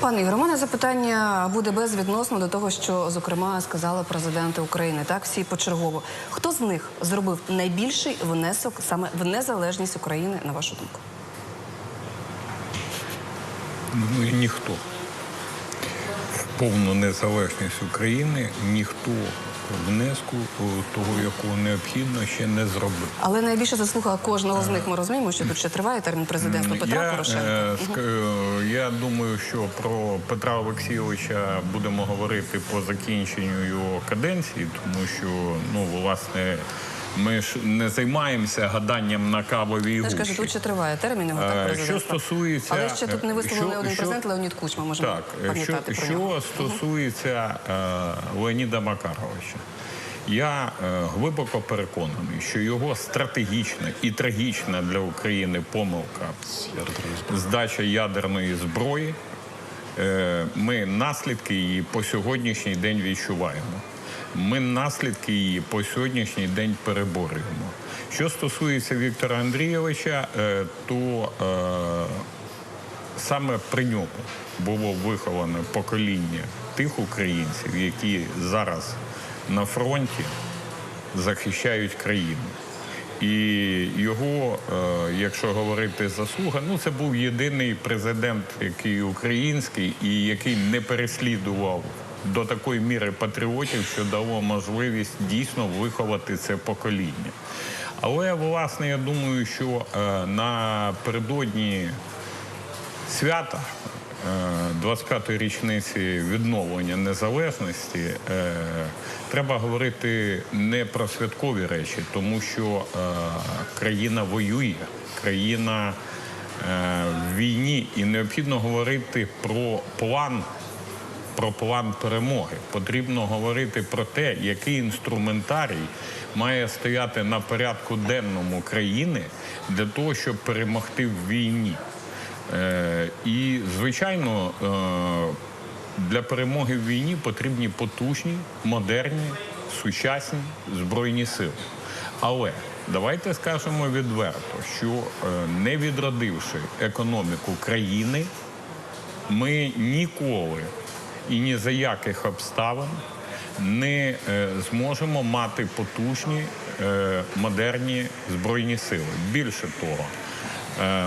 Пане Ігор, у мене запитання буде безвідносно до того, що зокрема сказали президенти України. Так, всі почергово. Хто з них зробив найбільший внесок саме в незалежність України, на вашу думку? Ну ніхто. В повну незалежність України ніхто внеску того, якого необхідно, ще не зробив. Але найбільша заслуга кожного з них ми розуміємо, що тут ще триває термін президентства Петра я, Порошенка. е, ск- е, я думаю, що про Петра Олексійовича будемо говорити по закінченню його каденції, тому що ну власне ми ж не займаємося гаданням на кавовій Я ж кажу, тут ще триває термін його Е, так що стосується Але ще тут не висловлений що- один що- президент Леонід Кучма. Можемо Так, е, пам'ятати що, про нього. що стосується е, Леоніда Макаровича, я е, глибоко переконаний, що його стратегічна і трагічна для України помилка здача ядерної зброї. е, Ми наслідки її по сьогоднішній день відчуваємо. Ми наслідки її по сьогоднішній день переборюємо. Що стосується Віктора Андрійовича, е, то е, саме при ньому було виховане покоління тих українців, які зараз на фронті захищають країну. І його, е, якщо говорити заслуга, ну це був єдиний президент, який український і який не переслідував до такої міри патріотів, що дало можливість дійсно виховати це покоління. Але власне я думаю, що е, напередодні свята е, 25-ї річниці відновлення незалежності е, треба говорити не про святкові речі, тому що е, країна воює, країна е, в війні, і необхідно говорити про план. Про план перемоги потрібно говорити про те, який інструментарій має стояти на порядку денному країни для того, щоб перемогти в війні. Е, і, звичайно, е, для перемоги в війні потрібні потужні, модерні, сучасні збройні сили. Але давайте скажемо відверто, що е, не відродивши економіку країни, ми ніколи і ні за яких обставин не е, зможемо мати потужні е, модерні збройні сили. Більше того, е,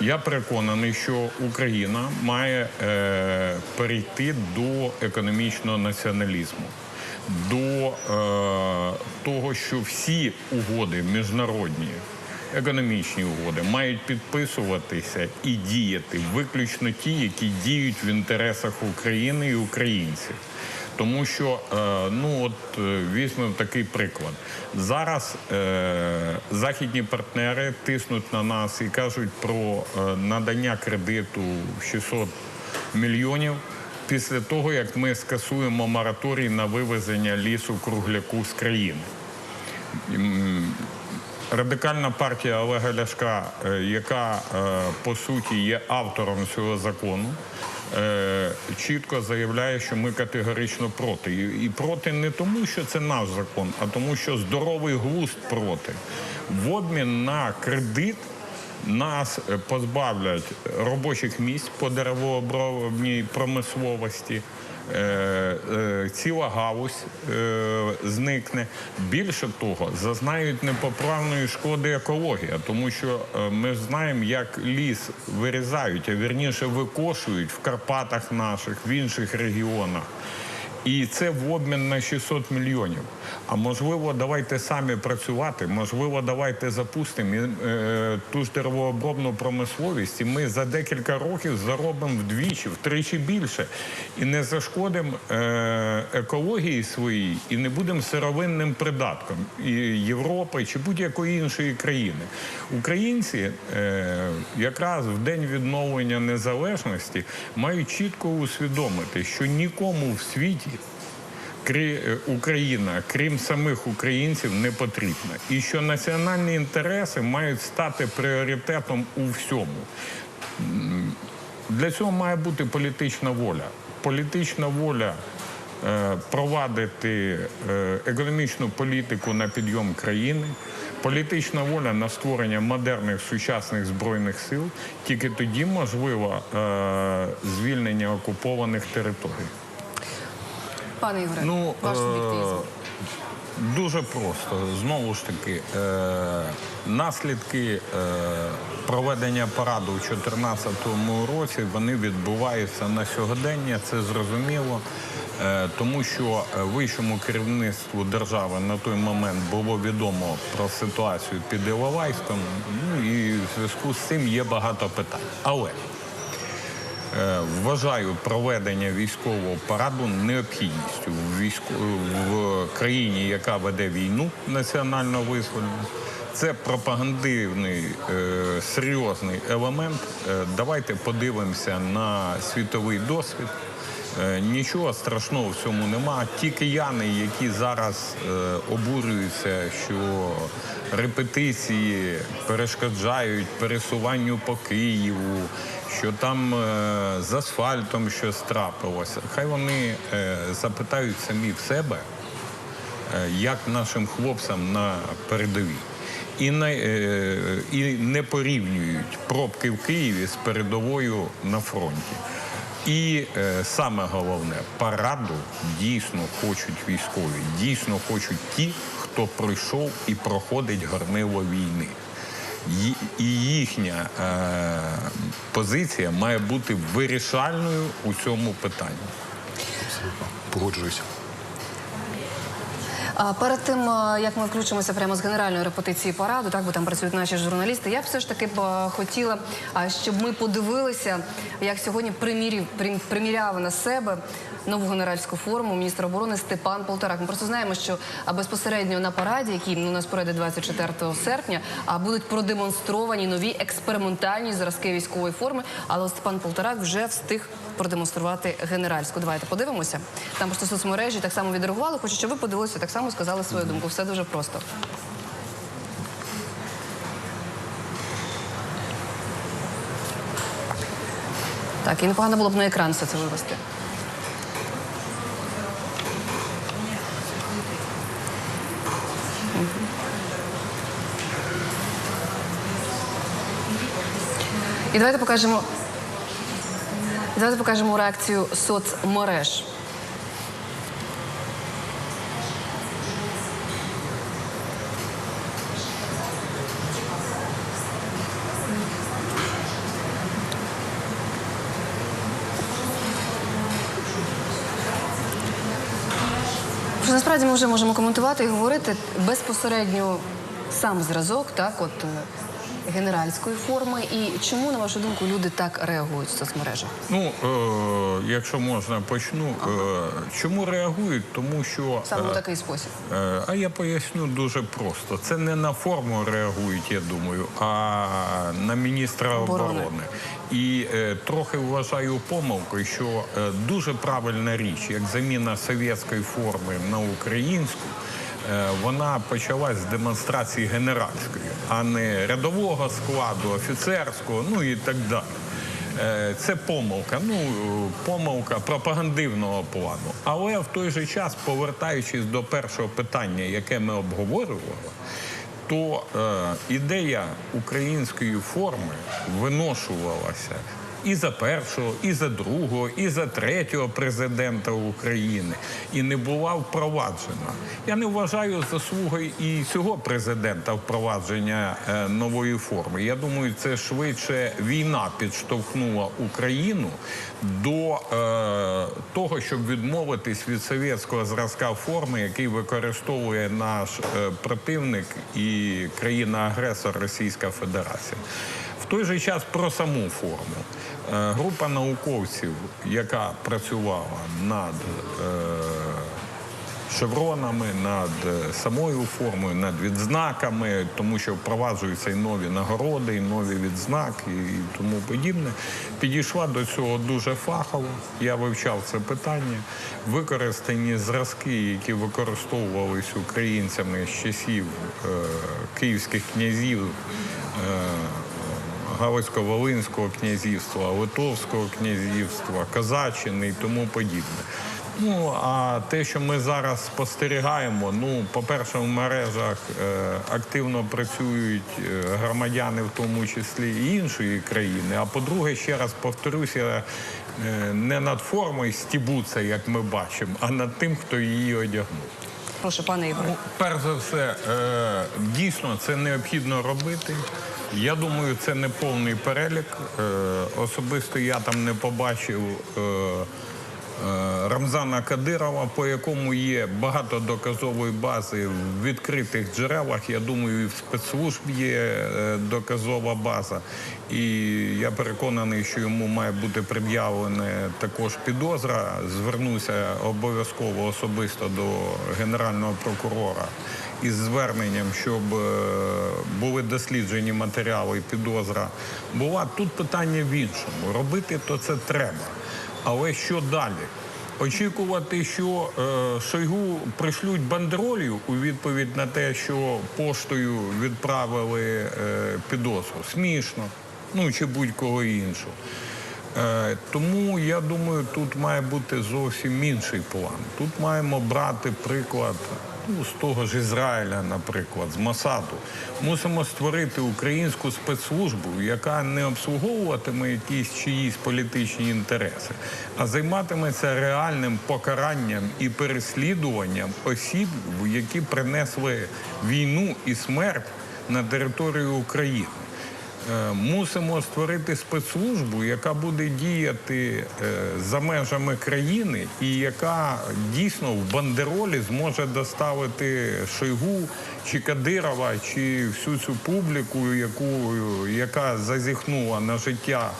я переконаний, що Україна має перейти до економічного націоналізму, до того, що всі угоди міжнародні, економічні угоди мають підписуватися і діяти виключно ті, які діють в інтересах України і українців. Тому що е, ну от е, візьмемо такий приклад. Зараз е, західні партнери тиснуть на нас і кажуть про е, надання кредиту в 600 мільйонів після того, як ми скасуємо мораторій на вивезення лісу кругляку з країни. Радикальна партія Олега Ляшка, е, яка е, по суті є автором цього закону, е, чітко заявляє, що ми категорично проти. І- проти не тому, що це наш закон, а тому, що здоровий глузд проти. В обмін на кредит нас позбавлять робочих місць по деревообробній промисловості. Е, е, ціла галузь е, зникне. Більше того, зазнають непоправної шкоди екологія, тому що ми знаємо, як ліс вирізають, а вірніше викошують в Карпатах наших, в інших регіонах. І це в обмін на 600 мільйонів. А можливо, давайте самі працювати. Можливо, давайте запустимо е, ту ж деревообробну промисловість, і ми за декілька років заробимо вдвічі, втричі більше. І не зашкодимо е, екології своїй, і не будемо сировинним придатком Європи чи будь-якої іншої країни. Українці е, якраз в день відновлення незалежності мають чітко усвідомити, що нікому в світі Україна, крім самих українців, не потрібна. І що національні інтереси мають стати пріоритетом у всьому. Для цього має бути політична воля. Політична воля е, провадити е, економічну політику на підйом країни, політична воля на створення модерних сучасних збройних сил. Тільки тоді можливо е, звільнення окупованих територій. Пане Ігоре, Ну, ваш е, суб'єктивізм. Дуже просто. Знову ж таки, е, наслідки е, проведення параду у 2014 році вони відбуваються на сьогодення. Це зрозуміло, е, тому що е, вищому керівництву держави на той момент було відомо про ситуацію під Іловайськом. Ну і в зв'язку з цим є багато питань. Але Вважаю проведення військового параду необхідністю в військо в країні, яка веде війну національно визвольну. Це пропагандивний е, серйозний елемент. Е, давайте подивимося на світовий досвід. Е, Нічого страшного в цьому нема. Ті кияни, які зараз е, обурюються, що репетиції перешкоджають пересуванню по Києву, що там е, з асфальтом щось трапилося. Хай вони е, запитають самі в себе, е, як нашим хлопцям на передовій. І не, порівнюють пробки в Києві з передовою на фронті. І саме головне, параду дійсно хочуть військові, дійсно хочуть ті, хто пройшов і проходить горнило війни. І їхня е, позиція має бути вирішальною у цьому питанні. Абсолютно. Погоджуюся. А перед тим як ми включимося прямо з генеральної репетиції параду, так бо там працюють наші журналісти. Я б все ж таки б хотіла, а, щоб ми подивилися, як сьогодні примірів прим- приміряв на себе нову генеральську форму міністр оборони Степан Полторак. Ми просто знаємо, що безпосередньо на параді, який у нас пройде 24 серпня, будуть продемонстровані нові експериментальні зразки військової форми. Але Степан Полторак вже встиг продемонструвати генеральську. Давайте подивимося. Там просто соцмережі так само відреагували. Хочу, щоб ви подивилися, так само сказали свою думку. Все дуже просто. Так, і непогано було б на екран все це вивести. І давайте покажемо. Давайте покажемо реакцію соцмереж. Насправді ми вже можемо коментувати і говорити безпосередньо сам зразок, так, от е, генеральської форми. І чому, на вашу думку, люди так реагують в соцмережах? Ну, е, якщо можна почну, е, чому реагують? Тому що Саме у е, такий спосіб. Е, А я поясню дуже просто. Це не на форму реагують, я думаю, а на міністра Оборони. оборони. І е, трохи вважаю помилкою, що е, дуже правильна річ, як заміна совєтської форми на українську. Е, Вона почалась з демонстрації генеральської, а не рядового складу, офіцерського, ну і так далі. Е, Це помилка, ну помилка пропагандивного плану. Але в той же час, повертаючись до першого питання, яке ми обговорювали, то е, ідея української форми виношувалася і за першого, і за другого, і за третього президента України, і не була впроваджена. Я не вважаю заслугою і цього президента впровадження е, нової форми. Я думаю, це швидше війна підштовхнула Україну до е, того, щоб відмовитись від совєтського зразка форми, який використовує наш е, противник і країна-агресор Російська Федерація. Той же час про саму форму. Е, Група науковців, яка працювала над е, шевронами, над е, самою формою, над відзнаками, тому що впроваджуються і нові нагороди, і нові відзнаки, і тому подібне. Підійшла до цього дуже фахово. Я вивчав це питання. Використані зразки, які використовувалися українцями з часів київських князів. Галицько-Волинського князівства, Литовського князівства, Казаччини і тому подібне. Ну а те, що ми зараз спостерігаємо, ну, по-перше, в мережах е, активно працюють е, громадяни, в тому числі і іншої країни. А по-друге, ще раз повторюся, е, не над формою стібуться, як ми бачимо, а над тим, хто її одягнув. Прошу, пане Ігоре. Ну, перш за все, е, дійсно це необхідно робити. Я думаю, це не повний перелік. Е, особисто я там не побачив е, Рамзана Кадирова, по якому є багато доказової бази в відкритих джерелах. Я думаю, і в спецслужб є е, доказова база. І я переконаний, що йому має бути пред'явлена також підозра. Звернуся обов'язково особисто до генерального прокурора із зверненням, щоб е, були досліджені матеріали підозра була. Тут питання в іншому. Робити то це треба. Але що далі? Очікувати, що е, Шойгу пришлють бандеролью у відповідь на те, що поштою відправили е, підозру. Смішно, ну чи будь-кого іншого. Е, тому я думаю, тут має бути зовсім інший план. Тут маємо брати приклад ну, з того ж Ізраїля, наприклад, з Масаду. Мусимо створити українську спецслужбу, яка не обслуговуватиме якісь чиїсь політичні інтереси, а займатиметься реальним покаранням і переслідуванням осіб, які принесли війну і смерть на територію України. Е, Мусимо створити спецслужбу, яка буде діяти е, за межами країни, і яка дійсно в бандеролі зможе доставити Шойгу чи Кадирова, чи всю цю публіку, яку, яка зазіхнула на життя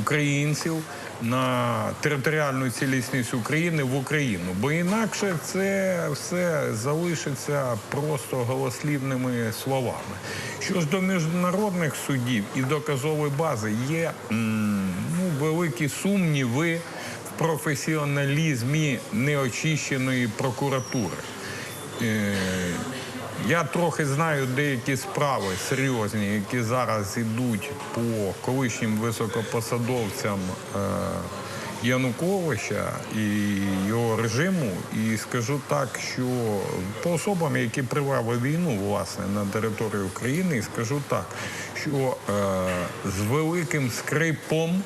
українців. На територіальну цілісність України в Україну, бо інакше це все залишиться просто голослівними словами. Що ж до міжнародних судів і доказової бази є ну, великі сумніви в професіоналізмі неочищеної прокуратури. Я трохи знаю деякі справи серйозні, які зараз йдуть по колишнім високопосадовцям е, Януковича і його режиму. І скажу так, що по особам, які привели війну власне на територію України, скажу так, що е, з великим скрипом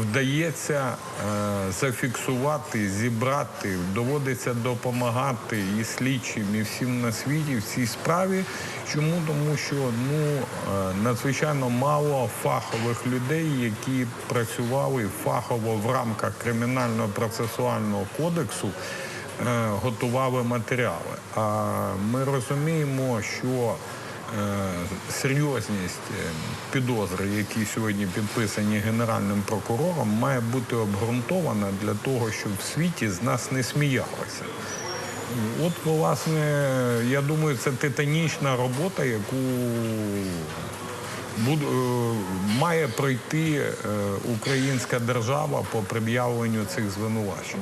вдається е, зафіксувати, зібрати, доводиться допомагати і слідчим, і всім на світі в цій справі. Чому? Тому що ну е, надзвичайно мало фахових людей, які працювали фахово в рамках кримінального процесуального кодексу. е, Готували матеріали. А ми розуміємо, що серйозність е, підозри, які сьогодні підписані генеральним прокурором, має бути обґрунтована для того, щоб в світі з нас не сміялися. От, власне, я думаю, це титанічна робота, яку е, має пройти е, українська держава по пред'явленню цих звинувачень.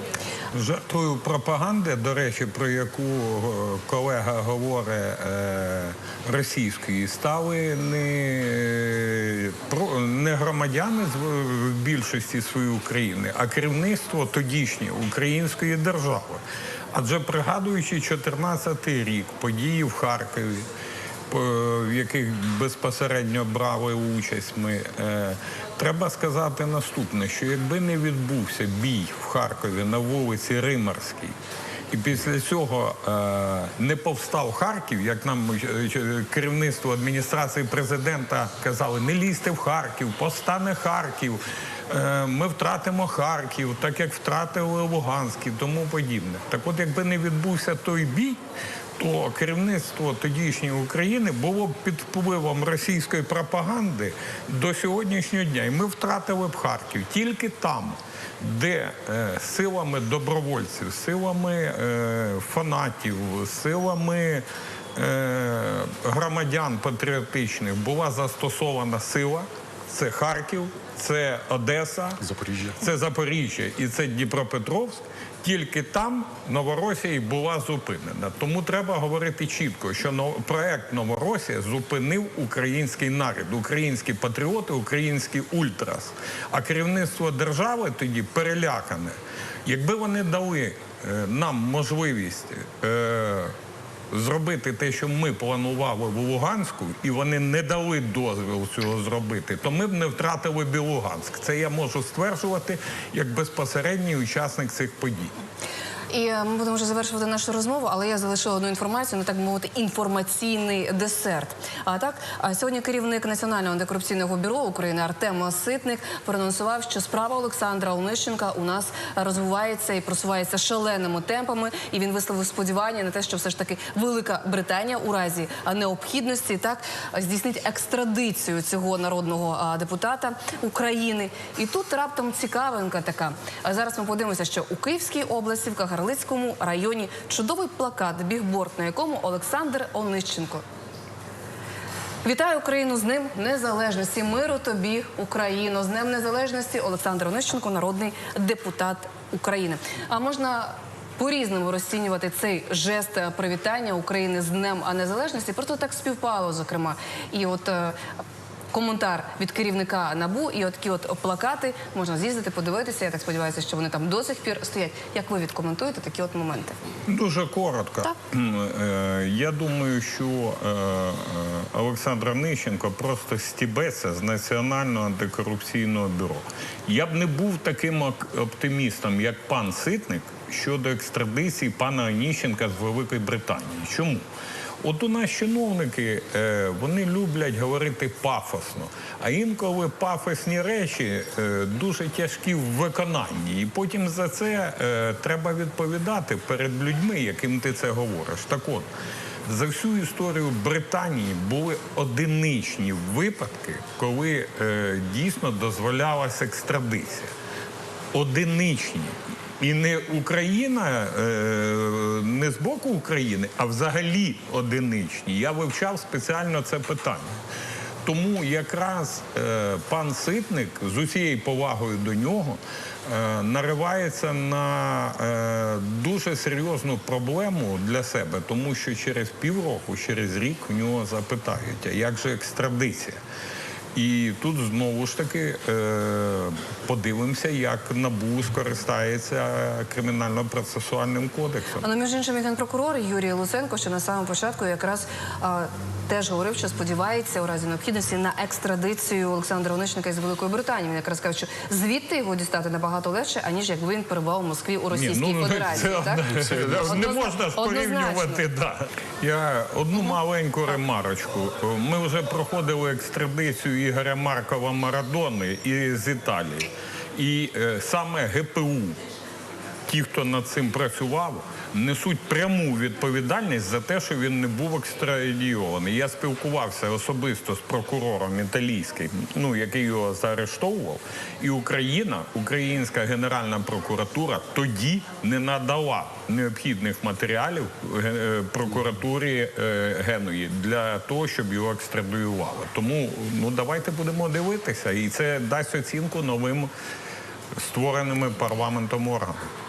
Жертвою пропаганди, до речі, про яку е, колега говорить е, російської, стали не, не громадяни в більшості своєї України, а керівництво тодішнє української держави. Адже пригадуючи 14-й рік, події в Харкові, в яких безпосередньо брали участь ми. Е, треба сказати наступне: що якби не відбувся бій в Харкові на вулиці Римарській, і після цього е, не повстав Харків, як нам е, е, керівництво адміністрації президента казали, не лізьте в Харків, постане Харків. е, Ми втратимо Харків, так як втратили Луганськ і тому подібне. Так от, якби не відбувся той бій, то керівництво тодішньої України було б під впливом російської пропаганди до сьогоднішнього дня. І ми втратили б Харків тільки там, де е, силами добровольців, силами е, фанатів, силами е, громадян патріотичних була застосована сила. Це Харків, це Одеса, Запоріжжя. це Запоріжжя і це Дніпропетровськ. Тільки там Новоросія була зупинена. Тому треба говорити чітко, що проект Новоросія зупинив український народ, українські патріоти, український ультрас. А керівництво держави тоді перелякане. Якби вони дали е, нам можливість. Е, зробити те, що ми планували в Луганську, і вони не дали дозвіл цього зробити, то ми б не втратили Білуганськ. Луганськ. Це я можу стверджувати як безпосередній учасник цих подій. І е, ми будемо вже завершувати нашу розмову, але я залишила одну інформацію, ну так мовити, інформаційний десерт. А так, а сьогодні керівник Національного антикорупційного бюро України Артем Ситник проанонсував, що справа Олександра Онищенка у нас розвивається і просувається шаленими темпами. І він висловив сподівання на те, що все ж таки Велика Британія у разі необхідності так здійснить екстрадицію цього народного депутата України. І тут раптом цікавинка така. А зараз ми подивимося, що у Київській області в Кагарлицькому районі чудовий плакат, бігборд, на якому Олександр Онищенко. Вітаю Україну з Днем Незалежності. Миру тобі, Україно. З Днем Незалежності Олександр Онищенко, народний депутат України. А можна по-різному розцінювати цей жест привітання України з Днем Незалежності. Просто так співпало, зокрема. І от е, коментар від керівника НАБУ і от такі от плакати можна з'їздити, подивитися. Я так сподіваюся, що вони там до сих пір стоять. Як ви відкоментуєте такі от моменти? Дуже коротко. Так. Е, Я думаю, що е, е, Олександр Нищенко просто стібеться з Національного антикорупційного бюро. Я б не був таким оптимістом, як пан Ситник, щодо екстрадиції пана Оніщенка з Великої Британії. Чому? От у нас чиновники е, вони люблять говорити пафосно, а інколи пафосні речі е, дуже тяжкі в виконанні, і потім за це е, треба відповідати перед людьми, яким ти це говориш. Так от за всю історію Британії були одиничні випадки, коли дійсно дозволялася екстрадиція одиничні. І не Україна, е, не з боку України, а взагалі одиничні. Я вивчав спеціально це питання. Тому якраз е, пан Ситник з усією повагою до нього е, наривається на дуже серйозну проблему для себе, тому що через півроку, через рік у нього запитають, а як же екстрадиція? І тут знову ж таки е, подивимося, як НАБУ скористається кримінально-процесуальним кодексом. Але між іншим, і генпрокурор Юрій Луценко ще на самому початку якраз а, теж говорив, що сподівається у разі необхідності на екстрадицію Олександра Онищенка із Великої Британії. Він якраз сказав, що звідти його дістати набагато легше, аніж якби він перебував у Москві у Російській Федерації. ну, це, так? це, не Однозна- можна ж порівнювати. Да. Я одну маленьку ремарочку. Ми вже проходили екстрадицію Ігоря Маркова Марадони із Італії. І е, саме ГПУ ті, хто над цим працював, несуть пряму відповідальність за те, що він не був екстрадійований. Я спілкувався особисто з прокурором італійським, ну який його заарештовував, і Україна, українська генеральна прокуратура тоді не надала необхідних матеріалів е, прокуратурі е, Генуї для того, щоб його екстрадуювали. Тому ну давайте будемо дивитися, і це дасть оцінку новим створеними парламентом органам.